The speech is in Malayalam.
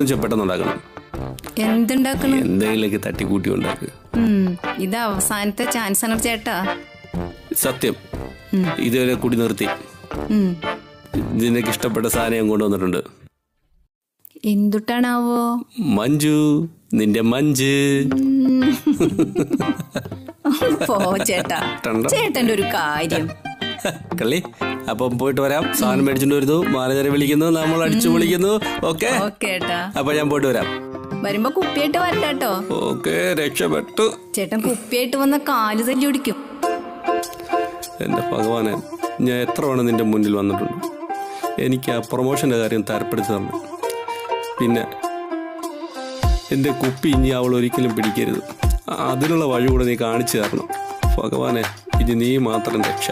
പെട്ടെന്നുണ്ടാക്കണം എന്തുണ്ടാക്കണം? എന്തെങ്കിലുമൊക്കെ തട്ടിക്കൂട്ടി ഉണ്ടാക്കുക ഇത് അവസാനത്തെ ചാൻസ് ആണ് ചേട്ടാ. സത്യം. ഇതുവരെ കൂടി നിർത്തി. നിനക്ക് ഇഷ്ടപ്പെട്ട സാധനം ഞാൻ കൊണ്ടുവന്നിട്ടുണ്ട്. എന്തുട്ടാണാവോ? മഞ്ജു നിന്റെ മഞ്ച് പോ ചേട്ടാ. ചേട്ടന്റെ ഒരു കാര്യം. കള്ളി അപ്പം പോയിട്ട് വരാം. സാധനം മേടിച്ചിട്ട് വരുന്നു. മാനേജറെ വിളിക്കുന്നു. നമ്മൾ അടിച്ചു വിളിക്കുന്നു ഓക്കെ? അപ്പൊ ഞാൻ പോയിട്ട് വരാം. വരുമ്പോ കുപ്പിയായിട്ട് വരട്ടോ ഓക്കെ രക്ഷപ്പെട്ടു. ചേട്ടൻ കുപ്പിയായിട്ട് വന്ന കാൽ തല്ലി ഓടിക്കും. എന്റെ ഭഗവാനെ ഞാൻ എത്ര വേണം നിന്റെ മുന്നിൽ വന്നിട്ടുണ്ട്. എനിക്ക് ആ പ്രൊമോഷന്റെ കാര്യം തരപ്പെടുത്തി തന്നു. പിന്നെ എന്റെ കുപ്പി ഇനി അവൾ ഒരിക്കലും പിടിക്കരുത്. അതിനുള്ള വഴി കൂടെ നീ കാണിച്ചു തരണം. ഭഗവാനെ ഇനി നീ മാത്രം രക്ഷ.